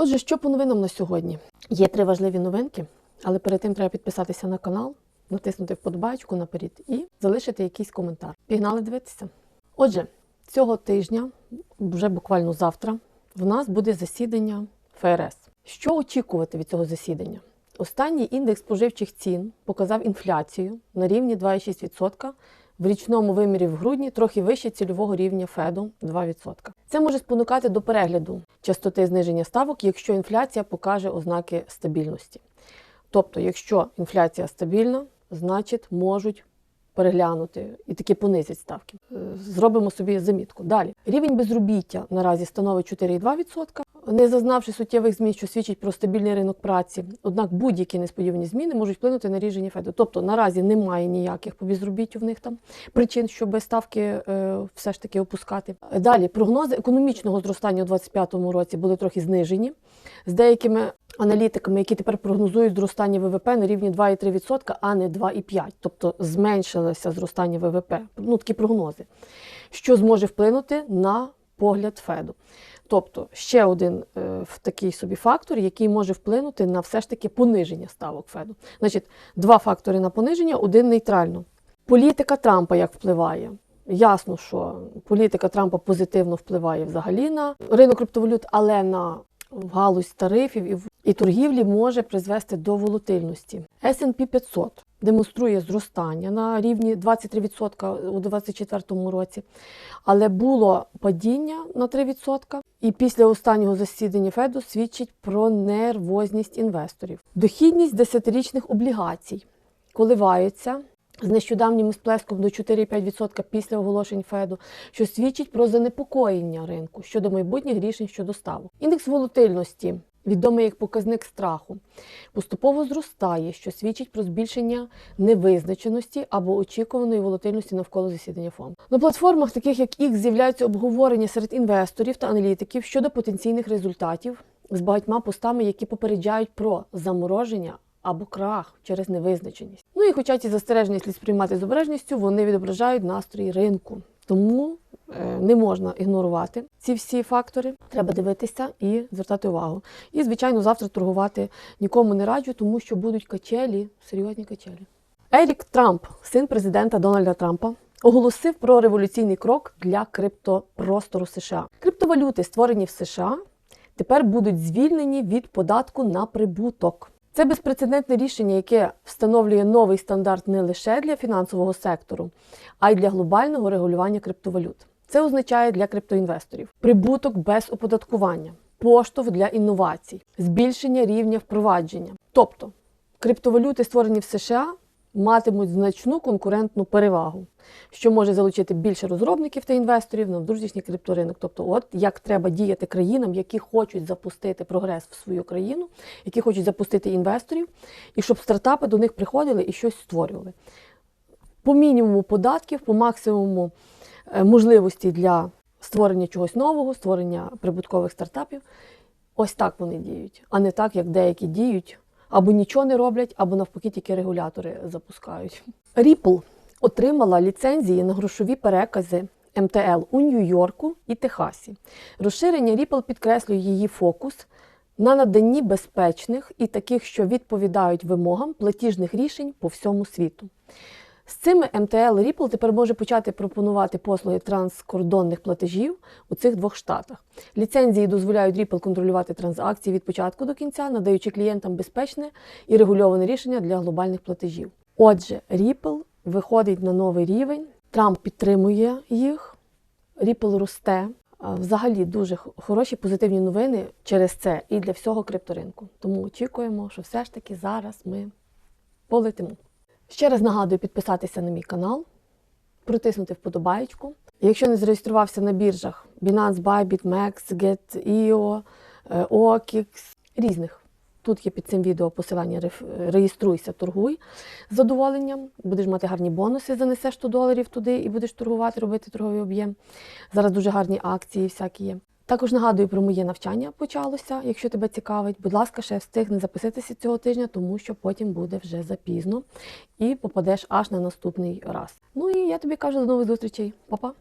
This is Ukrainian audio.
Отже, що по новинам на сьогодні? Є три важливі новинки, але перед тим треба підписатися на канал, натиснути вподобайку наперед і залишити якийсь коментар. Пігнали дивитися. Отже, цього тижня, вже буквально завтра, в нас буде засідання ФРС. Що очікувати від цього засідання? Останній індекс споживчих цін показав інфляцію на рівні 2,6%, в річному вимірі в грудні трохи вище цільового рівня Феду 2%. Це може спонукати до перегляду частоти зниження ставок, якщо інфляція покаже ознаки стабільності. Тобто, якщо інфляція стабільна, значить можуть переглянути і таки понизять ставки. Е, Зробимо собі замітку. Далі рівень безробіття наразі становить 4,2%, не зазнавши суттєвих змін, що свідчить про стабільний ринок праці. Однак будь-які несподівані зміни можуть вплинути на рішення Феду. Тобто наразі немає ніяких по безробіттю в них там причин, щоб ставки е, все ж таки опускати. Далі прогнози економічного зростання у 2025 році були трохи знижені з деякими аналітиками, які тепер прогнозують зростання ВВП на рівні 2,3%, а не 2,5%. Тобто зменшилося зростання ВВП. Ну такі прогнози, що зможе вплинути на погляд Феду. Тобто ще один е, такий собі фактор, який може вплинути на все ж таки пониження ставок Феду. Значить, два фактори на пониження, один нейтрально. Політика Трампа як впливає. Ясно, що політика Трампа позитивно впливає взагалі на ринок криптовалют, але на галузь тарифів і, в- і торгівлі може призвести до волатильності. S&P 500 демонструє зростання на рівні 23% у 2024 році, але було падіння на 3%. І після останнього засідання Феду свідчить про нервозність інвесторів. Дохідність десятирічних облігацій коливаються з нещодавнім сплеском до 4,5% після оголошень Феду, що свідчить про занепокоєння ринку щодо майбутніх рішень щодо ставок. Індекс волатильності, відомий як показник страху, поступово зростає, що свідчить про збільшення невизначеності або очікуваної волатильності навколо засідання фонду. На платформах, таких як X, з'являються обговорення серед інвесторів та аналітиків щодо потенційних результатів з багатьма постами, які попереджають про замороження або крах через невизначеність. Ну і хоча ці застереження слід сприймати з обережністю, вони відображають настрої ринку. Тому е, не можна ігнорувати ці всі фактори. Треба дивитися і звертати увагу. І, звичайно, завтра торгувати нікому не раджу, тому що будуть качелі, серйозні качелі. Ерік Трамп, син президента Дональда Трампа, оголосив про революційний крок для криптопростору США. Криптовалюти, створені в США, тепер будуть звільнені від податку на прибуток. Це безпрецедентне рішення, яке встановлює новий стандарт не лише для фінансового сектору, а й для глобального регулювання криптовалют. Це означає для криптоінвесторів прибуток без оподаткування, поштовх для інновацій, збільшення рівня впровадження. Тобто криптовалюти, створені в США, матимуть значну конкурентну перевагу, що може залучити більше розробників та інвесторів на внутрішній крипторинок. Тобто, от як треба діяти країнам, які хочуть запустити прогрес в свою країну, які хочуть запустити інвесторів, і щоб стартапи до них приходили і щось створювали. По мінімуму податків, по максимуму е, можливості для створення чогось нового, створення прибуткових стартапів. Ось так вони діють, а не так, як деякі діють, або нічого не роблять, або навпаки тільки регулятори запускають. Ripple отримала ліцензії на грошові перекази МТЛ у Нью-Йорку і Техасі. Розширення Ripple підкреслює її фокус на наданні безпечних і таких, що відповідають вимогам платіжних рішень по всьому світу. З цими МТЛ Ripple тепер може почати пропонувати послуги транскордонних платежів у цих двох штатах. Ліцензії дозволяють Ripple контролювати транзакції від початку до кінця, надаючи клієнтам безпечне і регульоване рішення для глобальних платежів. Отже, Ripple виходить на новий рівень, Трамп підтримує їх, Ripple росте. Взагалі дуже хороші позитивні новини через це і для всього крипторинку. Тому очікуємо, що все ж таки зараз ми полетимо. Ще раз нагадую підписатися на мій канал, протиснути вподобаєчку. Якщо не зареєструвався на біржах Binance, Bybit, Mex, Get.io, е, OKX, різних. Тут є під цим відео посилання реєструйся, торгуй з задоволенням. Будеш мати гарні бонуси, занесеш 100 доларів туди і будеш торгувати, робити торговий об'єм. Зараз дуже гарні акції всякі є. Також нагадую про моє навчання почалося. Якщо тебе цікавить, будь ласка, ще встигни записатися цього тижня, тому що потім буде вже запізно і попадеш аж на наступний раз. Ну і я тобі кажу до нових зустрічей. Па-па!